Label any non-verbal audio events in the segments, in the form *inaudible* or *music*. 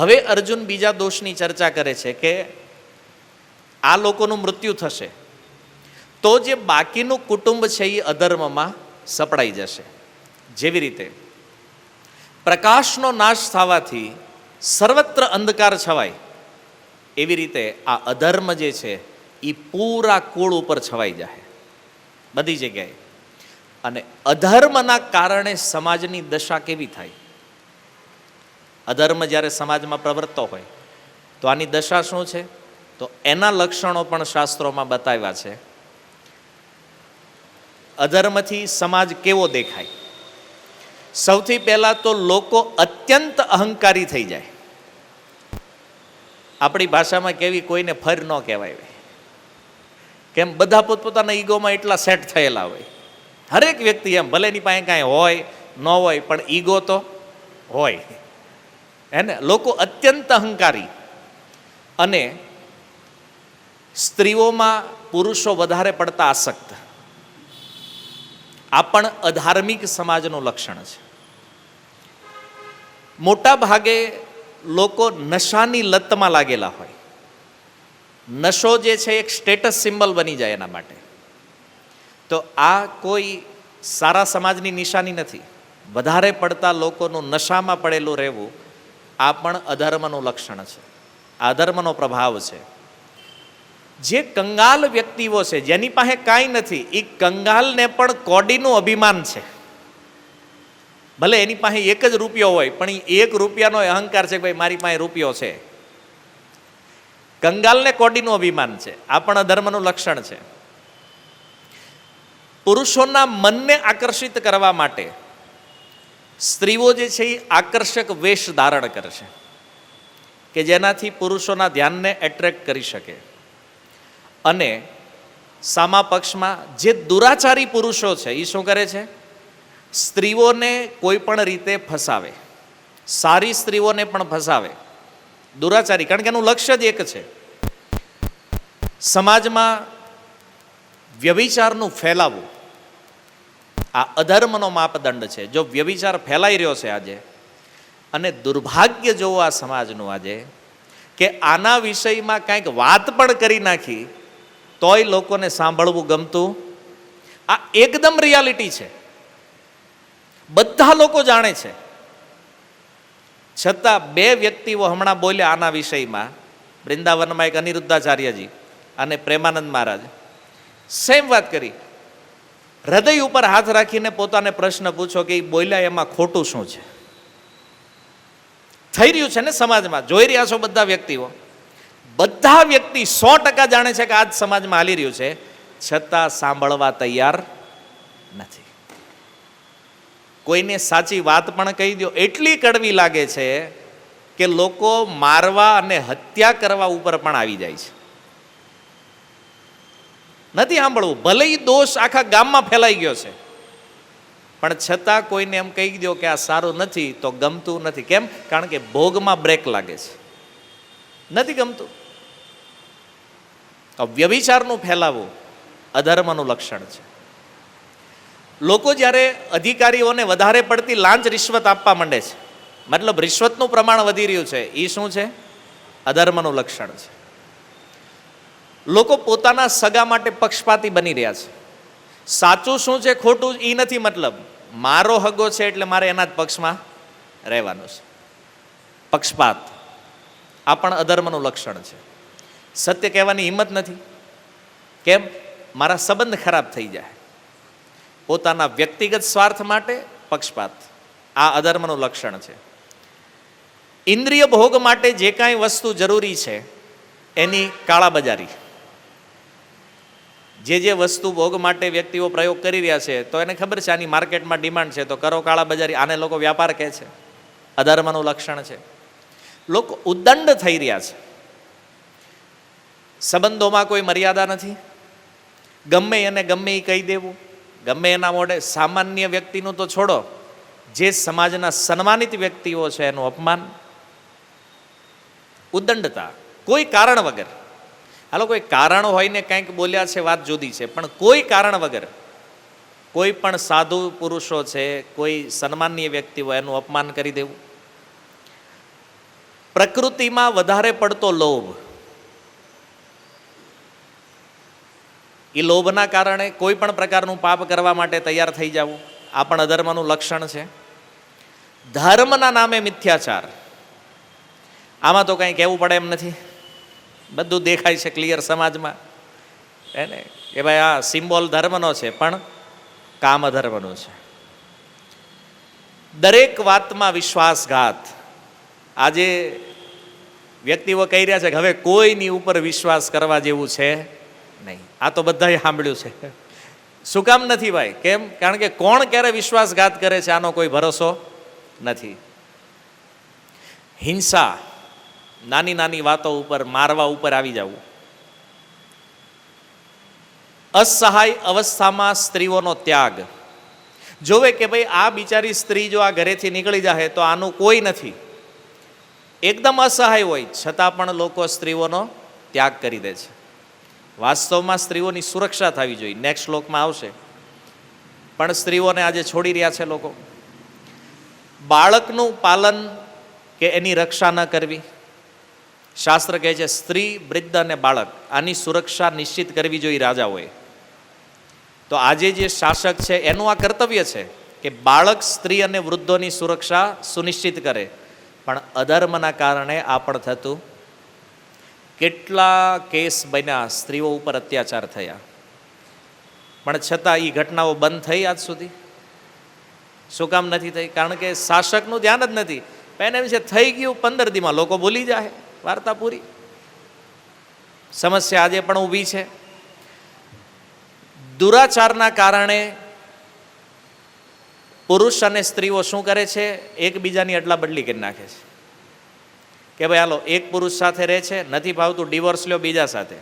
હવે અર્જુન બીજા દોષની ચર્ચા કરે છે કે આ લોકોનું મૃત્યુ થશે. તો જે બાકીનું કુટુંબ છે એ અધર્મમાં સપડાઈ જશે. જેવી રીતે પ્રકાશનો નાશ થવાથી સર્વત્ર અંધકાર છવાય. એવી રીતે આ અધર્મ જે છે એ પૂરા કુળ ઉપર છવાઈ જાય બધી જગ્યાએ. અને અધર્મના કારણે સમાજની દશા કેવી થાય? અધર્મ જ્યારે સમાજમાં પ્રવર્તતો હોય, તો આની દશા શું છે? તો એના લક્ષણો પણ શાસ્ત્રોમાં બતાવ્યા છે. અધર્મથી સમાજ કેવો દેખાય? સૌથી પહેલા તો લોકો અત્યંત અહંકારી થઈ જાય. આપણી ભાષામાં કેવી કોઈને ફર ન કહેવાય કેમ? બધા પોતપોતાના ઈગોમાં એટલા સેટ થયેલા હોય. હરેક વ્યક્તિ એમ, ભલે એની પાસે કાંઈ હોય, ન હોય, પણ ઈગો તો હોય. હે ને? લોકો અત્યંત અહંકારી. અને સ્ત્રીઓમાં પુરુષો વધારે પડતા આસક્ત. આ પણ અધાર્મિક સમાજનું લક્ષણ છે. મોટા ભાગે લોકો નશાની લતમાં લાગેલા હોય. નશો જે છે એક સ્ટેટસ સિમ્બલ બની જાય એના માટે. તો આ કોઈ સારા સમાજની નિશાની નથી. વધારે પડતા લોકોનું નશામાં પડેલું રહેવું આ પણ અધર્મનું લક્ષણ છે. અધર્મનો પ્રભાવ છે. જે કંગાલ વ્યક્તિઓ છે, જેની પાસે કાંઈ નથી એ કંગાલને પણ કોડીનું અભિમાન છે. ભલે એની પાસે એક જ રૂપિયો હોય, પણ એ એક રૂપિયાનો અહંકાર છે કે ભાઈ મારી પાસે રૂપિયો છે. કંગાલને કોડીનું અભિમાન છે. આ પણ અધર્મનું લક્ષણ છે. પુરુષોના મનને આકર્ષિત કરવા માટે સ્ત્રીઓ જે છે એ આકર્ષક વેશ ધારણ કરશે કે જેનાથી પુરુષોના ધ્યાનને એટ્રેક્ટ કરી શકે. અને સામા પક્ષમાં જે દુરાચારી પુરુષો છે એ શું કરે છે? સ્ત્રીઓને કોઈ પણ રીતે ફસાવે. સારી સ્ત્રીઓને પણ ફસાવે. દુરાચારી, કારણ કે એનું લક્ષ્ય જ એક છે. સમાજમાં વ્યભિચારનું ફેલાવું. આ અધર્મનો માપદંડ છે. જો વ્યવિચાર ફેલાઈ રહ્યો છે આજે, અને દુર્ભાગ્ય જોવું આ સમાજનું આજે, કે આના વિષયમાં કાંઈક વાત પણ કરી નાખી, તોય લોકોને સાંભળવું ગમતું, આ એકદમ રિયાલિટી છે. બધા લોકો જાણે છે. છતાં બે વ્યક્તિઓ હમણાં બોલ્યા આના વિષયમાં, વૃંદાવનમાં એક અનિરુદ્ધાચાર્યજી અને પ્રેમાનંદ મહારાજ. સેમ વાત કરી. હૃદય ઉપર હાથ રાખીને પોતાને પ્રશ્ન પૂછો કે એ બોલ્યા એમાં ખોટું શું છે? થઈ રહ્યું છે ને સમાજમાં? જોઈ રહ્યા છો બધા વ્યક્તિઓ? બધા વ્યક્તિ સો ટકા જાણે છે કે આજ સમાજમાં હાલી રહ્યું છે, છતાં સાંભળવા તૈયાર નથી. કોઈને સાચી વાત પણ કહી દો એટલી કડવી લાગે છે કે લોકો મારવા અને હત્યા કરવા ઉપર પણ આવી જાય છે. નથી સાંભળવું. ભલે દોષ આખા ગામમાં ફેલાઈ ગયો છે. પણ છતાં કોઈને એમ કહી દો કે આ સારું નથી, તો ગમતું નથી. કેમ? કારણ કે ભોગમાં બ્રેક લાગે છે. નથી ગમતું. વ્યવિચારનું ફેલાવવું અધર્મનું લક્ષણ છે. લોકો જ્યારે અધિકારીઓને વધારે પડતી લાંચ રિશ્વત આપવા માંડે છે. મતલબ રિશ્વતનું પ્રમાણ વધી રહ્યું છે. એ શું છે? અધર્મનું લક્ષણ છે. લોકો પોતાના સગા માટે પક્ષપાતી બની રહ્યા છે. સાચું શું છે, ખોટું એ નથી મતલબ. મારો હગો છે એટલે મારે એના જ પક્ષમાં રહેવાનું છે. પક્ષપાત આ પણ અધર્મનું લક્ષણ છે. સત્ય કહેવાની હિંમત નથી. કેમ? મારા સંબંધ ખરાબ થઈ જાય. પોતાના વ્યક્તિગત સ્વાર્થ માટે પક્ષપાત આ અધર્મનું લક્ષણ છે. ઇન્દ્રિય ભોગ માટે જે કાંઈ વસ્તુ જરૂરી છે, એની કાળાબજારી. જે જે વસ્તુ ભોગ માટે વ્યક્તિઓ પ્રયોગ કરી રહ્યા છે, તો એને ખબર છે આની માર્કેટમાં ડિમાન્ડ છે. તો કરો કાળાબજારી આને લોકો વ્યાપાર કહે છે. અધર્મનું લક્ષણ છે. લોકો ઉદંડ થઈ રહ્યા છે. સંબંધોમાં કોઈ મર્યાદા નથી. ગમે એને ગમે એ કહી દેવું. ગમે એના મોઢે સામાન્ય વ્યક્તિનું તો છોડો. જે સમાજના સન્માનિત વ્યક્તિઓ છે એનું અપમાન. ઉદંડતા કોઈ કારણ વગર. હાલો કોઈ કારણ હોય ને કંઈક બોલ્યા છે, વાત જુદી છે. પણ કોઈ કારણ વગર, કોઈ પણ સાધુ પુરુષો છે, કોઈ સન્માનીય વ્યક્તિ હોય, એનું અપમાન કરી દેવું. પ્રકૃતિમાં વધારે પડતો લોભ. એ લોભના કારણે કોઈ પણ પ્રકારનું પાપ કરવા માટે તૈયાર થઈ જવું. આ પણ અધર્મનું લક્ષણ છે. ધર્મના નામે મિથ્યાચાર. આમાં તો કંઈ કહેવું પડે એમ નથી. બધું દેખાય છે ક્લિયર સમાજમાં. એને કે ભાઈ આ સિમ્બોલ ધર્મનો છે, પણ કામ ધર્મનો છે. દરેક વાતમાં વિશ્વાસઘાત. આજે વ્યક્તિઓ કહી રહ્યા છે કે હવે કોઈની ઉપર વિશ્વાસ કરવા જેવું છે નહીં. આ તો બધાએ સાંભળ્યું છે. શું કામ નથી ભાઈ? કેમ? કારણ કે કોણ ક્યારે વિશ્વાસઘાત કરે છે આનો કોઈ ભરોસો નથી. હિંસા નાની નાની વાતો ઉપર, મારવા ઉપર આવી જવું. અસહાય અવસ્થામાં સ્ત્રીઓનો ત્યાગ. જોવે કે ભાઈ આ બિચારી સ્ત્રી જો આ ઘરેથી નીકળી જાય તો આનું કોઈ નથી. એકદમ અસહાય હોય, છતાં પણ લોકો સ્ત્રીઓનો ત્યાગ કરી દે છે. વાસ્તવમાં સ્ત્રીઓની સુરક્ષા થવી જોઈએ. નેક્સ્ટ શ્લોકમાં આવશે. પણ સ્ત્રીઓને આજે છોડી રહ્યા છે લોકો. બાળકનું પાલન કે એની રક્ષા ન કરવી. શાસ્ત્ર કહે છે, સ્ત્રી, વૃદ્ધ અને બાળક, આની સુરક્ષા નિશ્ચિત કરવી જોઈએ રાજાઓએ. તો આજે જે શાસક છે, એનું આ કર્તવ્ય છે કે બાળક સ્ત્રી અને વૃદ્ધોની સુરક્ષા સુનિશ્ચિત કરે. પણ અધર્મના કારણે આ પણ થતું કેટલા કેસ બન્યા સ્ત્રીઓ ઉપર અત્યાચાર થયા. પણ છતાં એ ઘટનાઓ બંધ થઈ આજ સુધી. શું કામ નથી થઈ? કારણ કે શાસકનું ધ્યાન જ નથી. પણ એમ છે થઈ ગયું પંદર દીમાં, લોકો ભૂલી જાય વાર્તા પૂરી સમસ્યા આજે પણ ઊભી છે. દુરાચારના કારણે પુરુષ અને સ્ત્રીઓ શું કરે છે? એકબીજાની અટલા બદલી કરી નાખે છે. કે ભાઈ, હાલો, એક પુરુષ સાથે રહે છે, નથી ભાવતું ડિવોર્સ લ્યો બીજા સાથે.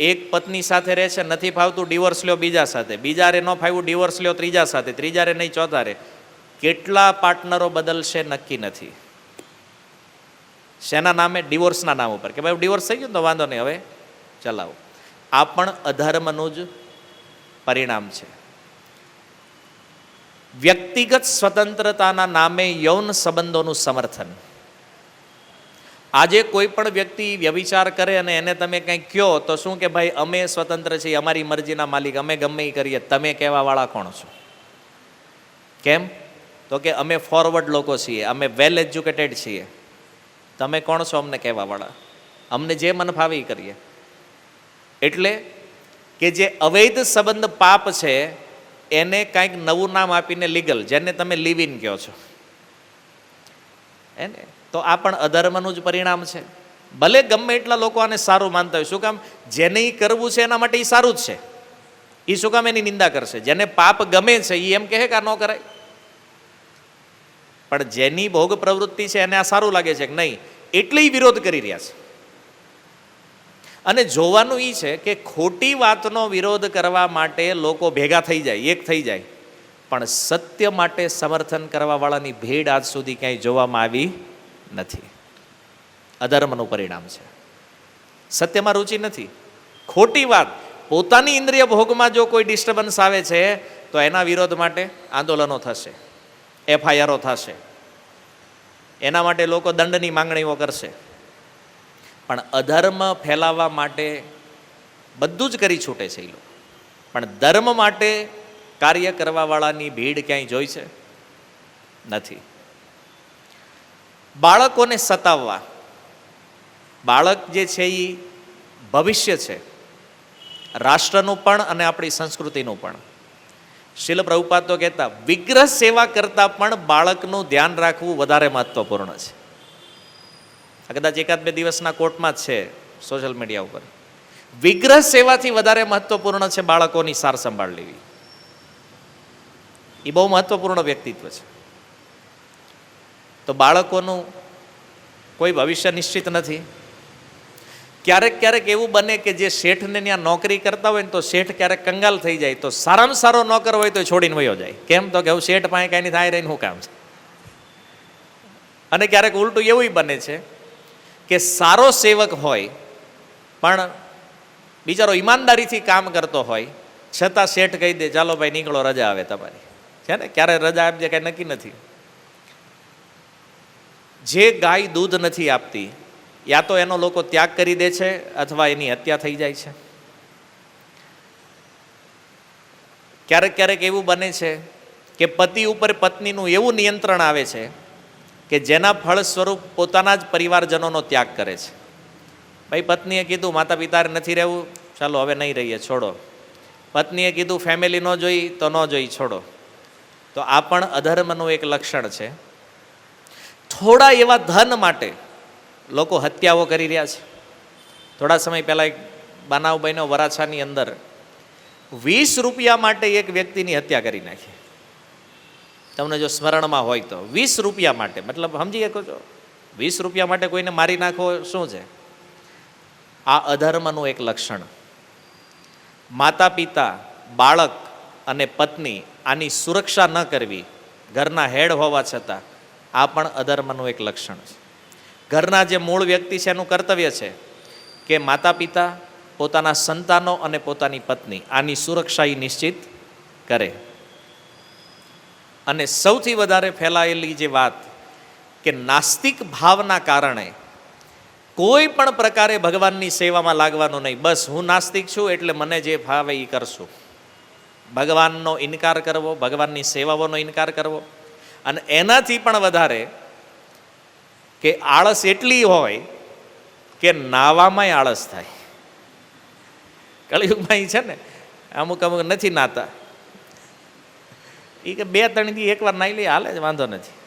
એક પત્ની સાથે રહે છે, નથી ભાવતું ડિવોર્સ લ્યો બીજા સાથે. બીજા રે ન ફાવ્યું, ડિવોર્સ લ્યો ત્રીજા સાથે, ત્રીજા રે નહીં, ચોથા રે. કેટલા પાર્ટનરો બદલશે નક્કી નથી. શેના નામે? ડિવોર્સના નામ ઉપર. કે ભાઈ, ડિવોર્સ થઈ ગયું તો વાંધો નહીં, હવે ચલાવો. આ પણ અધર્મનું જ પરિણામ છે. વ્યક્તિગત સ્વતંત્રતાના નામે યૌન સંબંધોનું સમર્થન. આજે કોઈ પણ વ્યક્તિ વ્યવિચાર કરે અને એને તમે કંઈક કહો, તો શું કે ભાઈ, અમે સ્વતંત્ર છીએ, અમારી મરજીના માલિક, અમે ગમે એ કરીએ, તમે કહેવાવાળા કોણ છો? કેમ? તો કે અમે ફોરવર્ડ લોકો છીએ, અમે વેલ એજ્યુકેટેડ છીએ. તમે કોણ છો અમને કહેવાવાળા? અમને જે મન ફાવી કરીએ. એટલે કે જે અવૈધ સંબંધ પાપ છે, એને કાંઈક નવું નામ આપીને લીગલ, જેને તમે લિવ ઇન કહો છો. એને તો આ પણ અધર્મનું જ પરિણામ છે. ભલે ગમે એટલા લોકો આને સારું માનતા હોય, શું કામ? જેને એ કરવું છે એના માટે એ સારું જ છે. એ શું કામ એની નિંદા કરશે? જેને પાપ ગમે છે એ એમ કહે કે આ ન કરાય. પણ જેની ભોગ પ્રવૃત્તિ છે એને આ સારું લાગે છે કે નહીં, એટલે વિરોધ કરી રહ્યા છે. અને જોવાનું એ છે કે ખોટી વાતનો વિરોધ કરવા માટે લોકો ભેગા થઈ જાય, એક થઈ જાય. પણ સત્ય માટે સમર્થન કરવાવાળાની ભેડ આજ સુધી ક્યાંય જોવામાં આવી નથી. અધર્મનું પરિણામ છે. સત્યમાં રુચિ નથી. ખોટી વાત, પોતાની ઇન્દ્રિય ભોગમાં જો કોઈ ડિસ્ટર્બન્સ આવે છે, તો એના વિરોધ માટે આંદોલનો થશે. એફઆઈઆરો થશે. એના માટે લોકો દંડની માંગણીઓ કરશે. પણ અધર્મ ફેલાવવા માટે બધું જ કરી છૂટે છે એ લોકો. પણ ધર્મ માટે કાર્ય કરવાવાળાની ભીડ ક્યાંય જોઈ છે? નથી. બાળકોને સતાવવા. બાળક જે છે એ ભવિષ્ય છે. રાષ્ટ્રનું પણ અને આપણી સંસ્કૃતિનું પણ. શીલ પ્રભુપાદ તો કહેતા, વિગ્રહ સેવા કરતાં પણ બાળકનું ધ્યાન રાખવું વધારે મહત્વપૂર્ણ છે. આ કદાચ એકાદ બે દિવસના કોર્ટમાં જ છે સોશિયલ મીડિયા ઉપર. વિગ્રહ સેવાથી વધારે મહત્વપૂર્ણ છે બાળકોની સાર સંભાળ લેવી. એ બહુ મહત્વપૂર્ણ વ્યક્તિત્વ છે. તો બાળકોનું કોઈ ભવિષ્ય નિશ્ચિત નથી. ક્યારેક ક્યારેક એવું બને કે જે શેઠને ત્યાં નોકરી કરતા હોય ને તો શેઠ ક્યારેક કંગાલ થઈ જાય. તો સારામાં સારો નોકર હોય તો છોડીને વયો જાય. કેમ? તો કે હું શેઠ પાસે કાંઈ થાય રહીને શું કામ છે? અને ક્યારેક ઉલટું એવું બને છે કે સારો સેવક હોય, પણ બિચારો ઈમાનદારીથી કામ કરતો હોય, છતાં શેઠ કહી દે, ચાલો ભાઈ, નીકળો, રજા આવે તમારી. છે ને? ક્યારે રજા આપજે કાંઈ નક્કી નથી. જે ગાય દૂધ નથી આપતી યા તો એનો લોકો ત્યાગ કરી દે છે અથવા એની હત્યા થઈ જાય છે. ક્યારેક ક્યારેક એવું બને છે કે પતિ ઉપર પત્નીનું એવું નિયંત્રણ આવે છે કે જેના ફળ સ્વરૂપ પોતાના જ પરિવારજનોનો ત્યાગ કરે છે. ભાઈ, પત્નીએ કીધું, માતા પિતાએ નથી રહેવું. ચાલો, હવે નહીં રહીએ, છોડો. પત્નીએ કીધું, ફેમિલી ન જોઈ તો ન જોઈ, છોડો. તો આ પણ અધર્મનું એક લક્ષણ છે. થોડા એવા ધન માટે લોકો હત્યાઓ કરી રહ્યા છે. થોડા સમય પહેલાં એક બનાવ બન્યો વરાછાની અંદર વીસ રૂપિયા માટે એક વ્યક્તિની હત્યા કરી નાખી. તમને જો સ્મરણમાં હોય તો વીસ રૂપિયા માટે, મતલબ સમજી શકો છો? વીસ રૂપિયા માટે કોઈને મારી નાખો શું છે? આ અધર્મનું એક લક્ષણ. માતા પિતા બાળક અને પત્ની આની સુરક્ષા ન કરવી, ઘરના હેડ હોવા છતાં આ પણ અધર્મનું એક લક્ષણ છે. ઘરના જે મૂળ વ્યક્તિ છે, એનું કર્તવ્ય છે કે માતા પિતા પોતાના સંતાનો અને પોતાની પત્ની આની સુરક્ષા એ નિશ્ચિત કરે. અને સૌથી વધારે ફેલાયેલી જે વાત કે નાસ્તિક ભાવના કારણે કોઈ પણ પ્રકારે ભગવાનની સેવામાં લાગવાનું નહીં. બસ હું નાસ્તિક છું એટલે મને જે ભાવે એ કરશું. ભગવાનનો ઇનકાર કરવો, ભગવાનની સેવાઓનો ઇનકાર કરવો. અને એનાથી પણ વધારે કે આળસ એટલી હોય કે નાવામાંય આળસ થાય. કળિયુગમાં ઈ છે ને, અમુક અમુક નથી નાતા. એ કે બે ત્રણ દી એકવાર નાઈ લઈએ હાલે જ વાંધો નથી.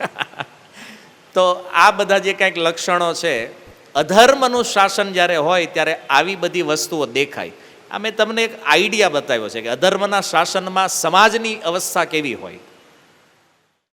*laughs* તો આ બધા જે કંઈક લક્ષણો છે, અધર્મનું શાસન જ્યારે હોય ત્યારે આવી બધી વસ્તુઓ દેખાય. આ મેં તમને એક આઈડિયા બતાવ્યો છે કે અધર્મના શાસનમાં સમાજની અવસ્થા કેવી હોય.